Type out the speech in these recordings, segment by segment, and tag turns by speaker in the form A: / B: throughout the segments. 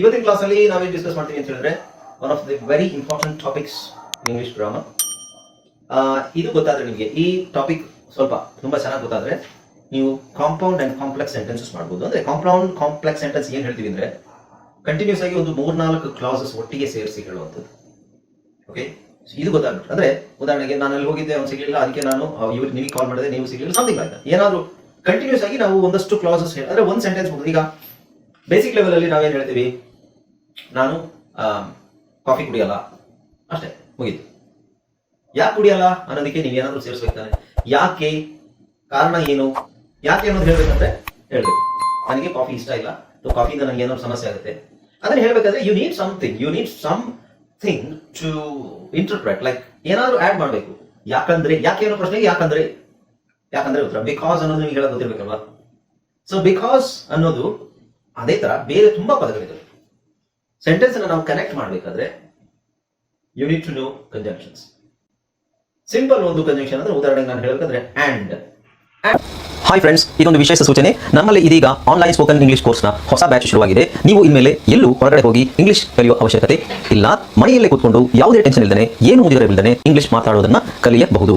A: ಇವತ್ತಿನ ಕ್ಲಾಸ್ ಅಲ್ಲಿ ನಾವೇನು ಡಿಸ್ಕಸ್ ಮಾಡ್ತೀವಿ ಅಂತ ಹೇಳಿದ್ರೆ one of the very important topics English grammar ಇದು ಗೊತ್ತಾದ್ರೆ ನಿಮಗೆ, ಈ ಟಾಪಿಕ್ ಸ್ವಲ್ಪ ತುಂಬಾ ಚೆನ್ನಾಗಿ ಗೊತ್ತಾದ್ರೆ, ನೀವು ಕಾಂಪೌಂಡ್ ಅಂಡ್ ಕಾಂಪ್ಲೆಕ್ಸ್ ಸೆಂಟೆನ್ಸಸ್ ಮಾಡಬಹುದು ಅಂದ್ರೆ ಕಾಂಪೌಂಡ್ ಕಾಂಪ್ಲೆಕ್ಸ್ ಸೆಂಟೆನ್ಸ್ ಏನ್ ಹೇಳ್ತೀವಿ ಅಂದ್ರೆ ಕಂಟಿನ್ಯೂಸ್ ಆಗಿ ಒಂದು ಮೂರ್ನಾಲ್ಕು ಕ್ಲಾಸಸ್ ಒಟ್ಟಿಗೆ ಸೇರಿಸಿ ಹೇಳುವಂಥದ್ದು. ಓಕೆ ಇದು ಗೊತ್ತಾಗ್ಬಿಟ್ಟು ಅಂದ್ರೆ ಉದಾಹರಣೆಗೆ ನಾನು ಅಲ್ಲಿ ಹೋಗಿದ್ದೆ, ಅವ್ನು ಸಿಗಲಿಲ್ಲ, ಅದಕ್ಕೆ ನಾನು ಇವ್ರಿಗೆ ನಿಮಗೆ ಕಾಲ್ ಮಾಡಿದೆ, ನೀವು ಸಿಗಲಿಲ್ಲ ಸಮಥಿಂಗ್ ಆಯ್ತಾ ಏನಾದ್ರು ಕಂಟಿನ್ಯೂಸ್ ಆಗಿ ನಾವು ಒಂದಷ್ಟು ಕ್ಲಾಸಸ್ ಅಂದ್ರೆ ಒಂದು ಸೆಂಟೆನ್ಸ್ ಈಗ ಬೇಸಿಕ್ ಲೆವೆಲ್ ಅಲ್ಲಿ ನಾವೇನ್ ಹೇಳ್ತೀವಿ? ನಾನು ಕಾಫಿ ಕುಡಿಯಲ್ಲ. ಅಷ್ಟೇ, ಮುಗೀತು. ಯಾಕೆ ಕುಡಿಯಲ್ಲ ಅನ್ನೋದಕ್ಕೆ ಏನಾದ್ರು ಸೇರಿಸ್ಬೇಕಾನೆ ಯಾಕೆ ಕಾರಣ ಏನು? ಯಾಕೆ ಅನ್ನೋದು ಹೇಳ್ಬೇಕಂದ್ರೆ ಹೇಳ್ಬೇಕು. ನನಗೆ ಕಾಫಿ ಇಷ್ಟ ಇಲ್ಲ. ಕಾಫಿಯಿಂದ ನನಗೆ ಏನಾದ್ರು ಸಮಸ್ಯೆ ಆಗುತ್ತೆ. ಅದನ್ನ ಹೇಳ್ಬೇಕಾದ್ರೆ you need something you need some thing to interpret like ಏನಾದರೂ ಆಡ್ ಮಾಡಬೇಕು. ಯಾಕಂದ್ರೆ, ಯಾಕೆ ಏನೋ ಪ್ರಶ್ನೆಗೆ ಯಾಕಂದ್ರೆ? ಯಾಕಂದ್ರೆ ಉತ್ತರ. ಬಿಕಾಸ್ ಅನ್ನೋದು ನಿಮ್ಗೆ ಹೇಳೋದು ಗೊತ್ತಿರ್ಬೇಕಲ್ವಾ? ಸೊ ಬಿಕಾಸ್ ಅನ್ನೋದು ಅದೇ ತರ ಬೇರೆ ತುಂಬಾ ಪದಗಳಿವೆ ಸೆಂಟೆನ್ಸ್ ಅನ್ನು ನಾವು ಕನೆಕ್ಟ್ ಮಾಡಬೇಕಾದ್ರೆ you need to know conjunctions simple ಒಂದು ಕಂಜಂಕ್ಷನ್ ಅಂದ್ರೆ ಉದಾಹರಣೆಗೆ ನಾನು ಹೇಳಬೇಕಾದ್ರೆ ಅಂಡ್
B: ಹಾಯ್ ಫ್ರೆಂಡ್ಸ್ ಇದೊಂದು ವಿಶೇಷ ಸೂಚನೆ. ನಮ್ಮಲ್ಲಿ ಇದೀಗ ಆನ್ಲೈನ್ ಸ್ಪೋಕನ್ ಇಂಗ್ಲಿಷ್ ಕೋರ್ಸ್ನ ಹೊಸ ಬ್ಯಾಚ್ ಶುರುವಾಗಿದೆ. ನೀವು ಇನ್ಮೇಲೆ ಎಲ್ಲೂ ಹೊರಗಡೆ ಹೋಗಿ ಇಂಗ್ಲಿಷ್ ಕಲಿಯುವ ಅವಶ್ಯಕತೆ ಇಲ್ಲ. ಮನೆಯಲ್ಲೇ ಕೂತ್ಕೊಂಡು ಯಾವುದೇ ಟೆನ್ಷನ್ ಇಲ್ಲದೆ ಏನು ಮುಂದಿರಬಿಲ್ಲದೆ ಇಂಗ್ಲಿಷ್ ಮಾತಾಡೋದನ್ನ ಕಲಿಯಬಹುದು.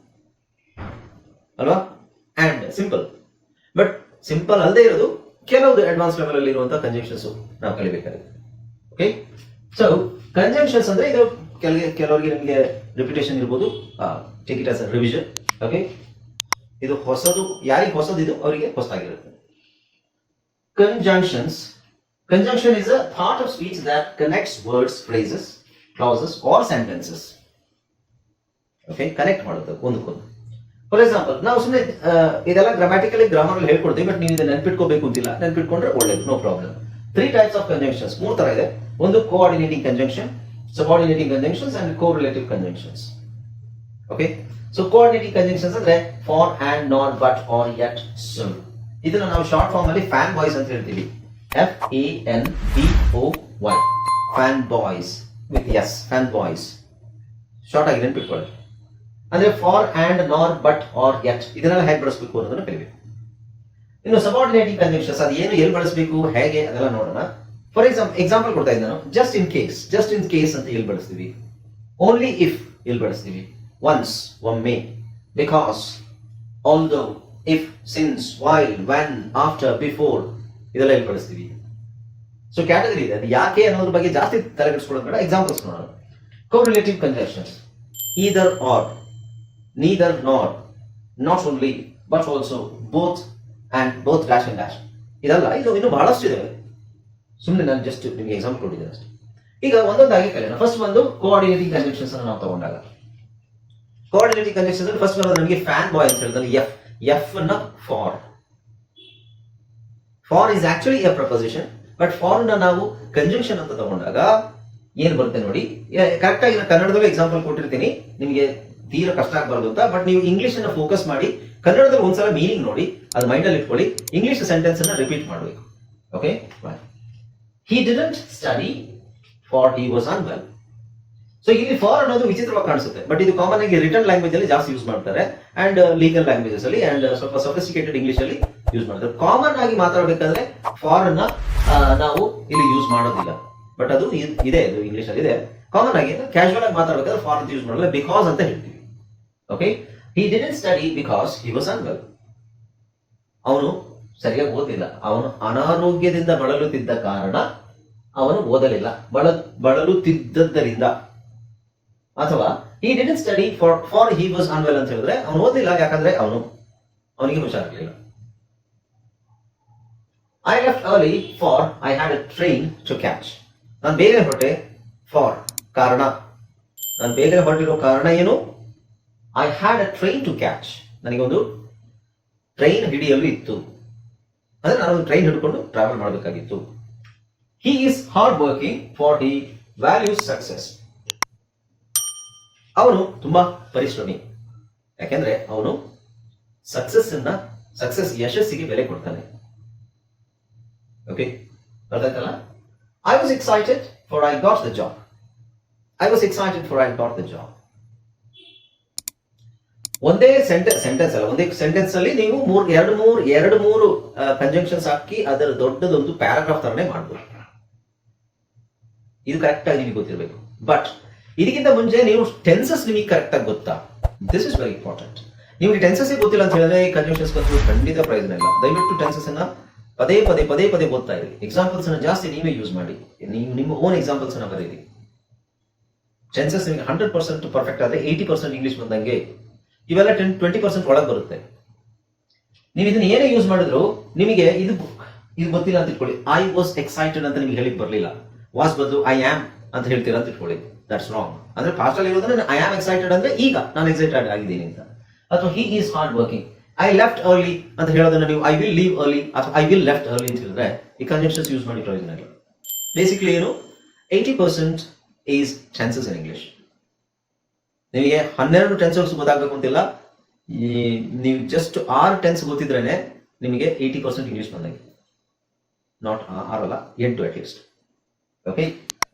A: ಅಲ್ವಾ? ಅಂಡ್ ಸಿಂಪಲ್ ಬಟ್ ಸಿಂಪಲ್ ಅಲ್ಲದೆ ಇರೋದು ಕೆಲವೊಂದು ಅಡ್ವಾನ್ಸ್ ಲೆವೆಲ್ ಅಲ್ಲಿ ಇರುವಂತಹ ಕಂಜಂಕ್ಷನ್ಸ್ ನಾವು ಕಲಿಬೇಕಾಗುತ್ತೆ. ಓಕೆ ಸೊ ಕಂಜಂಕ್ಷನ್ಸ್ ಅಂದ್ರೆ ಇದು ಕೆಲವೇ ಕೆಲವರಿಗೆ ನಿಮಗೆ ರಿಪಿಟೇಷನ್ ಇರ್ಬೋದು. Take it as revision okay ಇದು ಹೊಸದು, ಯಾರಿಗೆ ಇದು? ಅವರಿಗೆ ಹೊಸದಾಗಿರುತ್ತೆ. Conjunctions conjunction is a thought of speech that connects words phrases clauses or sentences okay connect ಮಾಡುತ್ತೆ, ಒಂದಕ್ಕೊಂದು. ಫಾರ್ ಎಕ್ಸಾಂಪಲ್ ನಾವು ಸುಮ್ಮನೆ ಇದೆಲ್ಲ ಗ್ರಾಮಟಿಕಲಿ ಗ್ರಾಮರ್ ಹೇಳ್ಕೊಡ್ತೀವಿ ಬಟ್ ನೀವು ನೆನ್ಪಿಟ್ಕೋಬೇಕು ಅಂತಿಲ್ಲ. ನೆನ್ಪಿಟ್ಕೊಂಡ್ರೆ ಒಳ್ಳೇದು no problem three types of conjunctions ಮೂರ್ ತರ ಇದೆ. ಒಂದು coordinating conjunction subordinating conjunctions and correlative conjunctions okay so coordinating conjunctions ಅಂದ್ರೆ for and not but or yet so ಇದನ್ನ ನಾವು ಶಾರ್ಟ್ ಫಾರ್ಮ್ ಅಲ್ಲಿ ಫ್ಯಾನ್ ಬಾಯ್ಸ್ ಅಂತ ಹೇಳ್ತೀವಿ. F A N B O Y fan boys with S fan boys short ಆಗಿ ನೆನ್ಪಿಟ್ಕೊಳ್ಳಿ ಅಂದ್ರೆ for and nor but or yet ಇದನ್ನೆಲ್ಲ ಹೇಗೆ ಬಳಸಬೇಕು ಅನ್ನೋದನ್ನ ಕಲಿಬೇಕು. ಇನ್ನು ಸಬಾರ್ಡಿನೇಟಿಂಗ್ ಕನ್ವೆನ್ಷನ್ಸ್ ಅದು ಏನು, ಎಲ್ಲಿ ಬಳಸಬೇಕು, ಹೇಗೆ, ಅದೆಲ್ಲ ನೋಡೋಣ. ಫಾರ್ ಎಕ್ಸಾಂಪಲ್ ಎಕ್ಸಾಂಪಲ್ ಕೊಡ್ತಾ ಇದ್ದೆ just in case just in case ಅಂತ ಎಲ್ಲಿ ಬಳಸ್ತೀವಿ? ಓನ್ಲಿ ಇಫ್ ಎಲ್ಲಿ ಬಳಸ್ತೀವಿ? ಒನ್ಸ್ ಒಮ್ಮೆ. Because although if since while when after before ಇದೆಲ್ಲ ಎಲ್ಲಿ ಬಳಸ್ತೀವಿ? ಸೊ ಕ್ಯಾಟಗರಿ ಇದೆ. ಅದು ಯಾಕೆ ಅನ್ನೋದ್ರ ಬಗ್ಗೆ ಜಾಸ್ತಿ ತಲೆಗೆಡಿಸ್ಕೊಳ್ಳೋದು ಬೇಡ. ಎಕ್ಸಾಂಪಲ್ಸ್ ನೋಡೋಣ. Correlative conjunctions either or neither not not only but also both and both dash and dash ಇದಲ್ಲ, ಇದು ಇನ್ನು ಬಹಳಷ್ಟು ಇದೆ. ಸುಮ್ಮನೆ ನಾನು ಜಸ್ಟ್ ನಿಮಗೆ ಎಕ್ಸಾಂಪಲ್ ಕೊಟ್ಟಿದ್ದೇನೆ ಅಷ್ಟೇ. ಈಗ ಒಂದೊಂದಾಗಿ ಕಲಿಯೋಣ. ಫಸ್ಟ್ ಒಂದು ಕೋಆರ್ಡಿನೇಟಿಂಗ್ ಕನ್ವೆಕ್ಷನ್ಸ್ ಅನ್ನು ನಾವು ತಗೊಂಡಾಗ. ಕೋಆರ್ಡಿನೇಟಿಂಗ್ ಕಂಜಂಕ್ಷನ್ಸ್ ಫಸ್ಟ್ ಬರೋದು ನಮಗೆ ಫ್ಯಾನ್ ಬಾಯ್ ಅಂತ ಹೇಳಿದ್ರೆ F ಎಫ್ನ for for is actually a preposition but ಫಾರ್ನ ನಾವು ಕಂಜಂಕ್ಷನ್ ಅಂತ ತಗೊಂಡಾಗ ಏನ್ ಬರುತ್ತೆ ನೋಡಿ. ಕರೆಕ್ಟ್ ಆಗಿ ನಾನು ಕನ್ನಡದಲ್ಲೂ ಎಕ್ಸಾಂಪಲ್ ಕೊಟ್ಟಿರ್ತೀನಿ. ನಿಮಗೆ ತೀರಾ ಕಷ್ಟ ಆಗಬಾರ್ದು ಅಂತ ಬಟ್ ನೀವು ಇಂಗ್ಲಿಷ್ ಅನ್ನ ಫೋಕಸ್ ಮಾಡಿ, ಕನ್ನಡದಲ್ಲಿ ಒಂದ್ಸಲ ಮೀನಿಂಗ್ ನೋಡಿ, ಅದು ಮೈಂಡ್ ಅಲ್ಲಿ ಇಟ್ಕೊಳ್ಳಿ ಇಂಗ್ಲಿಷ್ ಸೆಂಟೆನ್ಸ್ ಅನ್ನ ರಿಪೀಟ್ ಮಾಡಬೇಕು. Okay he didn't study for he was unwell so ಇಲ್ಲಿ ಫಾರ್ ಅನ್ನೋದು ವಿಚಿತ್ರವಾಗಿ ಕಾಣಿಸುತ್ತೆ ಬಟ್ ಇದು ಕಾಮನ್ ಆಗಿ ರಿಟರ್ನ್ ಲ್ಯಾಂಗ್ವೇಜ್ ಅಲ್ಲಿ ಜಾಸ್ತಿ ಯೂಸ್ ಮಾಡ್ತಾರೆ ಅಂಡ್ ಲೀಗಲ್ ಲ್ಯಾಂಗ್ವೇಜಸ್ ಅಲ್ಲಿ ಅಂಡ್ ಸ್ವಲ್ಪ ಸೊಫಿಸ್ಟಿಕೇಟೆಡ್ ಇಂಗ್ಲಿಷ್ ಅಲ್ಲಿ ಯೂಸ್ ಮಾಡ್ತಾರೆ. ಕಾಮನ್ ಆಗಿ ಮಾತಾಡಬೇಕಾದ್ರೆ ಫಾರ್ ಅನ್ನ ನಾವು ಇಲ್ಲಿ ಯೂಸ್ ಮಾಡೋದಿಲ್ಲ. ಬಟ್ ಅದು ಇದೆ, ಇದು ಇಂಗ್ಲಿಷ್ ಅಲ್ಲಿ ಇದೆ ಕಾಮನ್ ಆಗಿ ಕ್ಯಾಶುವಲ್ ಆಗಿ ಮಾತಾಡಬೇಕಾದ್ರೆ ಫಾರ್ ಅಂತ ಯೂಸ್ ಮಾಡಲ್ಲ ಬಿಕಾಸ್ ಅಂತ ಹೇಳ್ತೀವಿ. Okay he didn't study because he was unwell. ಅವನು ಸರಿಯಾಗಿ ಓದಿಲ್ಲ ಅವನು ಅನಾರೋಗ್ಯದಿಂದ ಬಳಲುತ್ತಿದ್ದ ಕಾರಣ ಅವನು ಓದಲಿಲ್ಲ. ಬಳ, ಬಳಲುತ್ತಿದ್ದದ್ದರಿಂದ. ಅಥವಾ ಈ didn't study for for he was unwell ಅಂತ ಹೇಳಿದ್ರೆ ಅವನು ಓದಿಲ್ಲ ಯಾಕಂದ್ರೆ ಅವನು, ಅವನಿಗೆ ಹುಷಾರಿರ್ಲಿಲ್ಲ I left early for I had a train to catch ನಾನು ಬೇಗ ಹೊರಟೆ ಫಾರ್ ಕಾರಣ. ನಾನು ಬೇಗನೆ ಹೊರಟಿರೋ ಕಾರಣ ಏನು? I had a train to catch ನನಗೆ ಒಂದು ಟ್ರೈನ್ ಹಿಡಿಯಲು ಇತ್ತು. ಅಂದ್ರೆ ನಾನು ಒಂದು ಟ್ರೈನ್ ಹಿಡ್ಕೊಂಡು ಟ್ರಾವೆಲ್ ಮಾಡಬೇಕಾಗಿತ್ತು. He is hard working for he values success ಅವನು ತುಂಬಾ ಪರಿಶ್ರಮಿ. ಯಾಕೆಂದ್ರೆ ಅವನು ಸಕ್ಸಸ್ ಅನ್ನ ಸಕ್ಸಸ್ ಯಶಸ್ಸಿಗೆ ಬೆಲೆ ಕೊಡ್ತಾನೆ. Okay ಅರ್ಥಾಯ್ತಲ್ಲ? I was excited for I got the job I was excited for I got the job ಒಂದೇ ಸೆಂಟೆನ್ಸ್ ಸೆಂಟೆನ್ಸ್ ಅಲ್ಲ, ಒಂದೇ ಸೆಂಟೆನ್ಸ್ ಅಲ್ಲಿ ನೀವು ಮೂರ್, ಎರಡು ಮೂರು ಎರಡು ಮೂರು ಕಂಜಂಕ್ಷನ್ಸ್ ಹಾಕಿ ಅದರ ದೊಡ್ಡದೊಂದು ಪ್ಯಾರಾಗ್ರಾಫ್ ತರನೇ ಮಾಡ್ಬೋದು. ಇದು ಕರೆಕ್ಟ್ ಆಗಿ ನಿಮಗೆ ಗೊತ್ತಿರಬೇಕು. ಬಟ್ ಇದಕ್ಕಿಂತ ಮುಂಚೆ ನೀವು ಟೆನ್ಸಸ್ ನಿಮಗೆ ಕರೆಕ್ಟ್ ಆಗಿ ಗೊತ್ತಾ? ದಿಸ್ ಇಸ್ ವೆರಿ ಇಂಪಾರ್ಟೆಂಟ್ ನಿಮಗೆ ಟೆನ್ಸಸ್ ಗೊತ್ತಿಲ್ಲ ಅಂತ ಹೇಳಿದ್ರೆ ಕಂಜಂಕ್ಷನ್ಸ್ ಬಂದು ಖಂಡಿತ ಪ್ರಯೋಜನ ಇಲ್ಲ. ದಯವಿಟ್ಟು ಟೆನ್ಸಸ್ ಅನ್ನ ಪದೇ ಪದೇ ಪದೇ ಪದೇ ಓದ್ತಾ ಇರಿ. ಎಕ್ಸಾಂಪಲ್ಸ್ ಅನ್ನ ಜಾಸ್ತಿ ನೀವೇ ಯೂಸ್ ಮಾಡಿ. ನೀವು ನಿಮ್ಮ ಓನ್ ಎಕ್ಸಾಂಪಲ್ಸ್ ಅನ್ನ ಬರೀರಿ ಟೆನ್ಸಸ್ ನಿಮಗೆ ಹಂಡ್ರೆಡ್ ಪರ್ಸೆಂಟ್ ಪರ್ಫೆಕ್ಟ್ ಆದ್ರೆ ಏಯ್ಟಿ ಪರ್ಸೆಂಟ್ ಇಂಗ್ಲಿಷ್ ಬಂದಂಗೆ ಇವೆಲ್ಲ ಟೆನ್ ಟ್ವೆಂಟಿ ಪರ್ಸೆಂಟ್ ಒಳಗೆ ಬರುತ್ತೆ. ನೀವು ಇದನ್ನ ಏನೇ ಯೂಸ್ ಮಾಡಿದ್ರು ನಿಮಗೆ ಇದು ಇದು ಗೊತ್ತಿಲ್ಲ ಅಂತ ಇಟ್ಕೊಳ್ಳಿ. ಐ ವಾಸ್ ಎಕ್ಸೈಟೆಡ್ ಅಂತ ನಿಮ್ಗೆ ಹೇಳಿಕ್ ಬರಲಿಲ್ಲ. ವಾಸ್ ಬದಲು ಐ ಆಮ್ ಅಂತ ಹೇಳ್ತೀರಾ ಅಂತ ಇಟ್ಕೊಳ್ಳಿ. ದಟ್ಸ್ ರಾಂಗ್ ಅಂದ್ರೆ ಪಾಸ್ಟ್ ಅಲ್ಲಿ ಇರೋದ್ರೆ ಐ ಆಮ್ ಎಕ್ಸೈಟೆಡ್ ಅಂದ್ರೆ ಈಗ ನಾನು ಎಕ್ಸೈಟೆಡ್ ಆಗಿದ್ದೀನಿ ಅಂತ. ಅಥವಾ he is hard working I left early ಅಂತ ಹೇಳೋದನ್ನ ನೀವು ಐ ವಿಲ್ ಲೀವ್ ಅರ್ಲಿ ಅಥವಾ ಐ ವಿಲ್ ಲೆಫ್ಟ್ ಅರ್ಲಿ ಅಂತ ಹೇಳಿದ್ರೆ ಈ ಕನ್ಜೆಕ್ಷನ್ಸ್ ಯೂಸ್ ಮಾಡಿ ಪ್ರಯೋಜನ ಬೇಸಿಕ್ಲಿ ಏನು? Eighty percent is chances in English ನಿಮಗೆ ಹನ್ನೆರಡು ಅಂತಿಲ್ಲ. ಈ ನೀವು ಜಸ್ಟ್ ಆರು ಟೆನ್ಸ್ ಗೊತ್ತಿದ್ರೇನೆ ನಿಮಗೆ ಏಯ್ಟಿ ಪರ್ಸೆಂಟ್ ಇಂಗ್ಲೀಷ್ ಬಂದಂಗೆ. ನಾಟ್ ಆರಲ್ಲ ಎಂಟು at least okay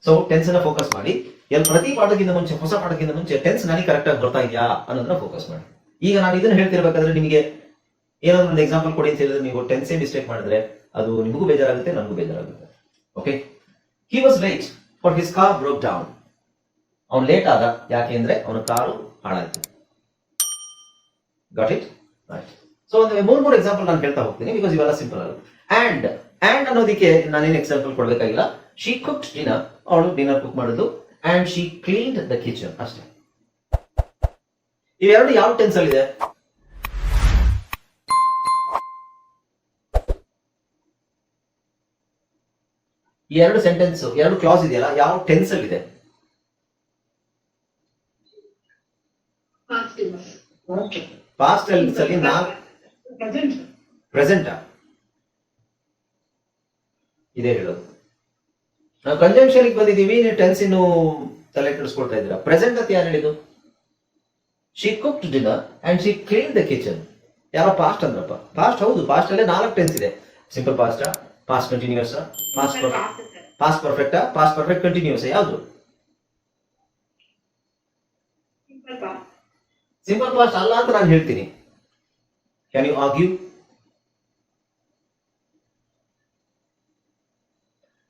A: so tenses ಅನ್ನ ಫೋಕಸ್ ಮಾಡಿ. ಎಲ್ಲಿ ಪ್ರತಿ ಪಾಠಕ್ಕಿಂತ ಮುಂಚೆ, ಹೊಸ ಪಾಠಕ್ಕಿಂತ ಮುಂಚೆ ಟೆನ್ಸ್ ನನಗೆ ಕರೆಕ್ಟ್ ಆಗಿ ಬರ್ತಾ ಇದೆಯಾ ಅನ್ನೋದನ್ನ ಫೋಕಸ್ ಮಾಡಿ. ಈಗ ನಾನು ಇದನ್ನ ಹೇಳ್ತಿರ್ಬೇಕಾದ್ರೆ ನಿಮಗೆ ಏನಾದ್ರು ಒಂದು ಎಕ್ಸಾಂಪಲ್ ಕೊಡಿ ಅಂತ ಹೇಳಿದ್ರೆ ನೀವು ಟೆನ್ಸೇ ಮಿಸ್ಟೇಕ್ ಮಾಡಿದ್ರೆ ಅದು ನಿಮಗೂ ಬೇಜಾರಾಗುತ್ತೆ ನನಗೂ ಬೇಜಾರಾಗುತ್ತೆ. Okay he was late for his car broke down ಅವನು ಲೇಟ್ ಆದ. ಯಾಕೆ ಅಂದ್ರೆ ಅವನ ಕಾರು ಹಾಳಾಯ್ತು. ಗಾಟ್ ಇಟ್ ಸೊ ಒಂದು ಮೂರ್, ಮೂರು ಎಕ್ಸಾಂಪಲ್ ನಾನು ಹೇಳ್ತಾ ಹೋಗ್ತೀನಿ ಬಿಕಾಸ್ ಇವೆಲ್ಲ ಸಿಂಪಲ್ ಅಂಡ್ ಅಂಡ್ ಅನ್ನೋದಕ್ಕೆ ನಾನೇನು ಎಕ್ಸಾಂಪಲ್ ಕೊಡಬೇಕಾಗಿಲ್ಲ? ಶಿ ಕುಕ್ ಡಿನರ್ ಅವಳು ಡಿನ್ನರ್ ಕುಕ್ ಮಾಡೋದು. And she cleaned the kitchen ಅಷ್ಟೇ. ಇವೆರಡು ಯಾವ ಟೆನ್ಸ್ ಅಲ್ಲಿ ಇದೆ? ಎರಡು ಸೆಂಟೆನ್ಸ್ ಎರಡು ಕ್ಲಾಸ್ ಇದೆಯಲ್ಲ? ಯಾವ ಟೆನ್ಸ್ ಅಲ್ಲಿ ಇದೆ
C: Okay.
A: ಪಾಸ್ಟ್ ಅಲ್ಲಿ ನಾ
C: Present.
A: ಪ್ರೆಸೆಂಟ್ ಇದೇ ಹೇಳೋದು. ನಾವು ಕಂಜಂಕ್ಷನ್ ಬಂದಿದ್ದೀವಿ ನೀವು ಟೆನ್ಸ್ ಇನ್ನು ತಲೆ ಕೆಡಿಸ್ಕೊಳ್ತಾ ಇದ್ದೀರಾ. ಪ್ರೆಸೆಂಟ್ ಅಂತ ಯಾರು ಹೇಳಿದ್ದು? She cook dinner and she clean the kitchen ಯಾರೋ ಪಾಸ್ಟ್ ಅಂದ್ರಪ್ಪ. ಪಾಸ್ಟ್ ಹೌದು ಪಾಸ್ಟ್ ಅಲ್ಲೇ ನಾಲ್ಕು ಟೆನ್ಸ್ ಇದೆ. Simple past past continuous past past ಪರ್ಫೆಕ್ಟಾ past perfect continuous ಯಾವುದು. ಸಿಂಪಲ್ ಪಾಸ್ಟ್ ಅಲ್ಲ ಅಂತ ನಾನು ಹೇಳ್ತೀನಿ. Can you argue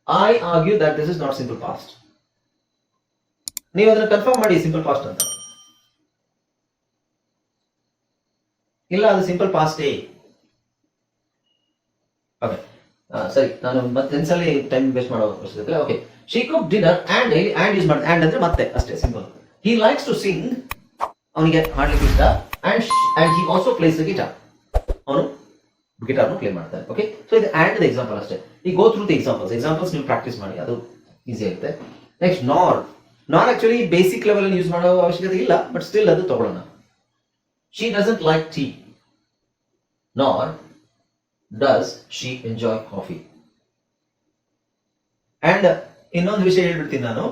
A: I argue that this is not simple past ನೀವು ಅದನ್ನ ಕನ್ಫರ್ಮ್ ಮಾಡಿ ಸಿಂಪಲ್ ಪಾಸ್ಟ್ ಅಂತ. ಇಲ್ಲ, ಅದು ಸಿಂಪಲ್ ಪಾಸ್ಟ್ ಸರಿ, ನಾನು ಮತ್ತೆ ಟೈಮ್ ವೇಸ್ಟ್ ಮಾಡೋ okay she cook dinner and and use ಮಾಡಿ ಆ್ಯಂಡ್ ಅಂದ್ರೆ ಮತ್ತೆ, ಅಷ್ಟೇ simple he likes to sing ಅವನಿಗೆ ಹಾಡ್ಲಿಕ್ಕೆ ಇಷ್ಟ. And and he also plays guitar ಅವನು ಗಿಟಾರ್ನು ಪ್ಲೇ ಮಾಡ್ತಾನೆ. ಓಕೆ ಸೊ ಇದು ಆ್ಯಂಡ್ ಎಕ್ಸಾಂಪಲ್ ಅಷ್ಟೇ. ಈ go through the examples examples ನೀವು ಪ್ರಾಕ್ಟೀಸ್ ಮಾಡಿ. ಅದು ಈಸಿ ಆಗುತ್ತೆ. Next nor nor actually basic level use ಮಾಡೋ ಅವಶ್ಯಕತೆ ಇಲ್ಲ ಬಟ್ ಸ್ಟಿಲ್ ಅದು ತಗೊಳ್ಳೋಣ. She doesn't like tea nor does she enjoy coffee and ಇನ್ನೊಂದು ವಿಷಯ ಹೇಳ್ಬಿಡ್ತೀನಿ ನಾನು.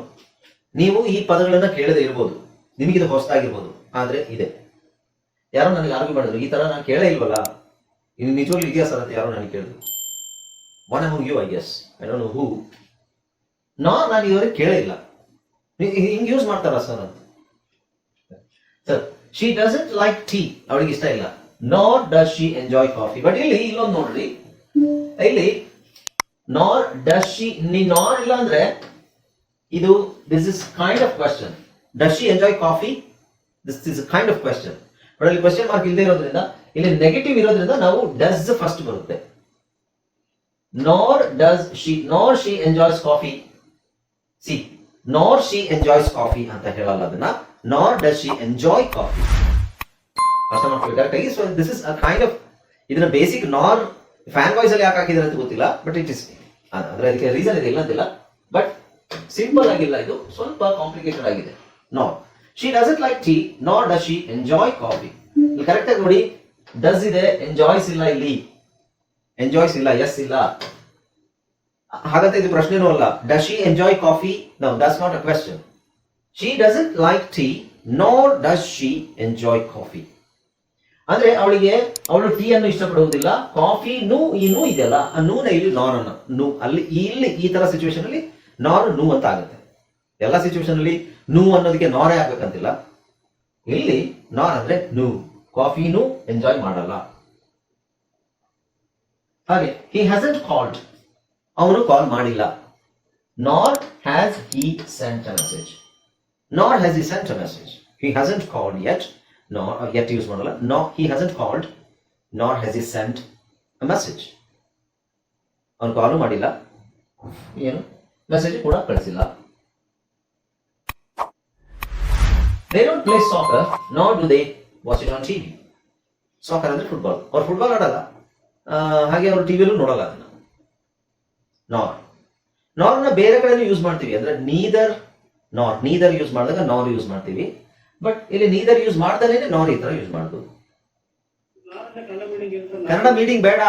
A: ನೀವು ಈ ಪದಗಳನ್ನ ಕೇಳದೆ ಇರ್ಬೋದು. ನಿಮಗಿದು ಹೊಸದಾಗಿರ್ಬೋದು. ಆದ್ರೆ ಇದೆ. ಯಾರೋ ನನಗೆ ಆರ್ಗ್ಯೂ ಮಾಡಿದ್ರು, ಈ ತರ ನಾನು ಕೇಳೇ ಇಲ್ವಲ್ಲ? ಇದು ನಿಜವಾಗ್ಲೂ ಇದೆಯಾ ಸರ್ ಅಂತ ಯಾರೋ ನನಗೆ ಕೇಳಿದ್ರು. One who you I guess I don't know who ನಾ ನಾನು ಇದುವರೆಗೆ ಕೇಳೇ ಇಲ್ಲ. ಹಿಂಗ್ ಯೂಸ್ ಮಾಡ್ತಾರ ಸರ್ ಅಂತ? Sir she doesn't like tea ಅವಳಿಗೆ ಇಷ್ಟ ಇಲ್ಲ. Nor does she enjoy coffee but ಇಲ್ಲಿ, ಇಲ್ಲೊಂದು ನೋಡ್ರಿ. ಇಲ್ಲಿ ನಾರ್ ಡಸ್ ಶಿ ನೀ ನಾರ್ ಇಲ್ಲ ಅಂದ್ರೆ, ಇದು this is kind of question does she enjoy coffee this is kind of question but ಅಲ್ಲಿ ಕ್ವಶನ್ ಮಾರ್ಕ್ ಇಲ್ಲದೆ ಇರೋದ್ರಿಂದ, ಇಲ್ಲಿ ನೆಗೆಟಿವ್ ಇರೋದ್ರಿಂದ ನಾವು ಡಸ್ ಫಸ್ಟ್ ಬರುತ್ತೆ. Nor does she nor she enjoys coffee see nor she enjoys coffee ಅಂತ ಹೇಳಲ್ಲ ಅದನ್ನ. Nor does she enjoy coffee ಅರ್ಥ ಮಾಡ್ಕೊಳ್ಳಿ ಕರೆಕ್ಟಾಗಿ so this is a kind of ಇದನ್ನ ಬೇಸಿಕ್ ನಾರ್ ಫ್ಯಾನ್ ವಾಯ್ಸ್ ಅಲ್ಲಿ ಯಾಕೆ ಹಾಕಿದ್ರೆ ಅಂತ ಗೊತ್ತಿಲ್ಲ ಬಟ್ ಇಟ್ ಇಸ್ ಅಂದ್ರೆ ಅದಕ್ಕೆ ರೀಸನ್ ಇದೆ ಇಲ್ಲ ಅಂತಿಲ್ಲ. ಬಟ್ ಸಿಂಪಲ್ ಆಗಿಲ್ಲ ಇದು. ಸ್ವಲ್ಪ ಕಾಂಪ್ಲಿಕೇಟೆಡ್ ಆಗಿದೆ. No she doesn't like tea not does she enjoy coffee ಇಲ್ಲಿ ಕರೆಕ್ಟ್ ಆಗಿ ನೋಡಿ ಡಸ್ ಇದೆ ಎಂಜಾಯ್ಸ್ ಇಲ್ಲ ಇಲ್ಲಿ ಎಂಜಾಯ್ಸ್ ಇಲ್ಲ ಎಸ್ ಇಲ್ಲ ಹಾಗಂತ ಇದು ಪ್ರಶ್ನೆನೂ ಅಲ್ಲ. Does she enjoy coffee no that's not a question she doesn't like tea not does she enjoy coffee ಅಂದ್ರೆ ಅವಳಿಗೆ, ಅವಳು ಟೀ ಅನ್ನು ಇಷ್ಟಪಡುವುದಿಲ್ಲ ಕಾಫಿ ನೂ, ಈ ನೂ ಇದೆಯಲ್ಲ, ಆ ನೂನ ಇಲ್ಲಿ ನಾನ್ ಅನ್ನ ನೂ, ಅಲ್ಲಿ, ಇಲ್ಲಿ ಈ ತರ ಸಿಚುವೇಶನ್ ಅಲ್ಲಿ ನಾನ್ ನೂ ಅಂತ ಆಗುತ್ತೆ. ಎಲ್ಲ ಸಿಚುವೇಶನ್ ಅಲ್ಲಿ ನೂ ಅನ್ನೋದಕ್ಕೆ ನಾರೇ ಆಗ್ಬೇಕಂತಿಲ್ಲ. ಇಲ್ಲಿ ನಾರ್ ಅಂದ್ರೆ ನೂ. ಕಾಫಿನೂ ಎಂಜಾಯ್ ಮಾಡಲ್ಲ. ಹಾಗೆ ಹಿ ಹ್ಯಾಸಂಟ್ ಕಾಲ್ಡ್ ಅವನು ಕಾಲ್ ಮಾಡಿಲ್ಲ. Not has he sent message not has he sent message he hasn't called yet no yet use ಮಾಡಲ್ಲ. No he hasn't called not has he sent message ಅವನು ಕಾಲು ಮಾಡಿಲ್ಲ. ಏನು? Message ಕೂಡ ಕಳಿಸಿಲ್ಲ. They don't play soccer not do they watch it on TV soccer ಅಂದ್ರೆ football ಅವ್ರು football ಆಡಲ್ಲ. ಹಾಗೆ ಅವರು ಟಿವಿಯಲ್ಲೂ ನೋಡಲ್ಲ ಅದನ್ನ. ನಾರ್ ನಾರ್ನ ಬೇರೆ ಕಡೆ ಯೂಸ್ ಮಾಡ್ತೀವಿ. ಅಂದ್ರೆ ನೀದರ್ ನಾರ್ ನೀದರ್ ಯೂಸ್ ಮಾಡಿದಾಗ ನಾರ್ ಯೂಸ್ ಮಾಡ್ತೀವಿ. ಬಟ್ ಇಲ್ಲಿ ನೀದರ್ ಯೂಸ್ ಮಾಡ್ತಾನೆ ನಾರ್ ಈ ತರ ಯೂಸ್ ಮಾಡ್ಬೋದು. ಕನ್ನಡ ಮೀಟಿಂಗ್ ಬೇಡ.